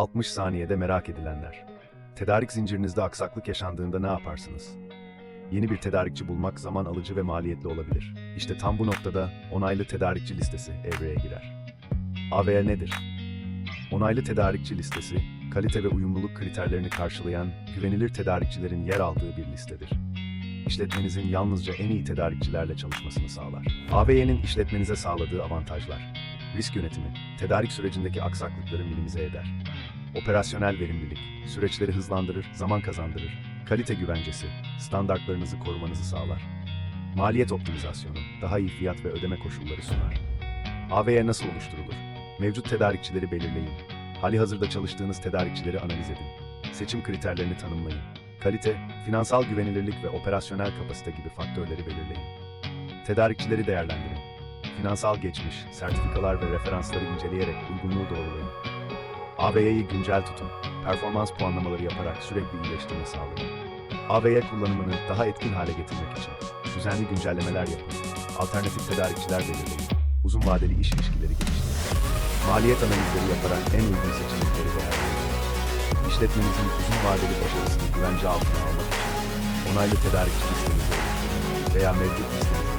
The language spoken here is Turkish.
60 saniyede merak edilenler. Tedarik zincirinizde aksaklık yaşandığında ne yaparsınız? Yeni bir tedarikçi bulmak zaman alıcı ve maliyetli olabilir. İşte tam bu noktada onaylı tedarikçi listesi evreye girer. AVL nedir? Onaylı tedarikçi listesi, kalite ve uyumluluk kriterlerini karşılayan güvenilir tedarikçilerin yer aldığı bir listedir. İşletmenizin yalnızca en iyi tedarikçilerle çalışmasını sağlar. AVY'nin işletmenize sağladığı avantajlar. Risk yönetimi, tedarik sürecindeki aksaklıkları minimize eder. Operasyonel verimlilik, süreçleri hızlandırır, zaman kazandırır. Kalite güvencesi, standartlarınızı korumanızı sağlar. Maliyet optimizasyonu, daha iyi fiyat ve ödeme koşulları sunar. AVY nasıl oluşturulur? Mevcut tedarikçileri belirleyin. Hali hazırda çalıştığınız tedarikçileri analiz edin. Seçim kriterlerini tanımlayın. Kalite, finansal güvenilirlik ve operasyonel kapasite gibi faktörleri belirleyin. Tedarikçileri değerlendirin. Finansal geçmiş, sertifikalar ve referansları inceleyerek uygunluğu doğrulayın. AVY'yi güncel tutun. Performans puanlamaları yaparak sürekli iyileştirme sağlayın. AVY kullanımını daha etkin hale getirmek için düzenli güncellemeler yapın. Alternatif tedarikçiler belirleyin. Uzun vadeli iş ilişkileri geliştirin. Maliyet analizleri yaparak en uygun seçenekleri değerlendirin. İşletmenizin uzun vadeli başarısını güvence altına almak için onaylı tedarikçi listenizi veya mevcut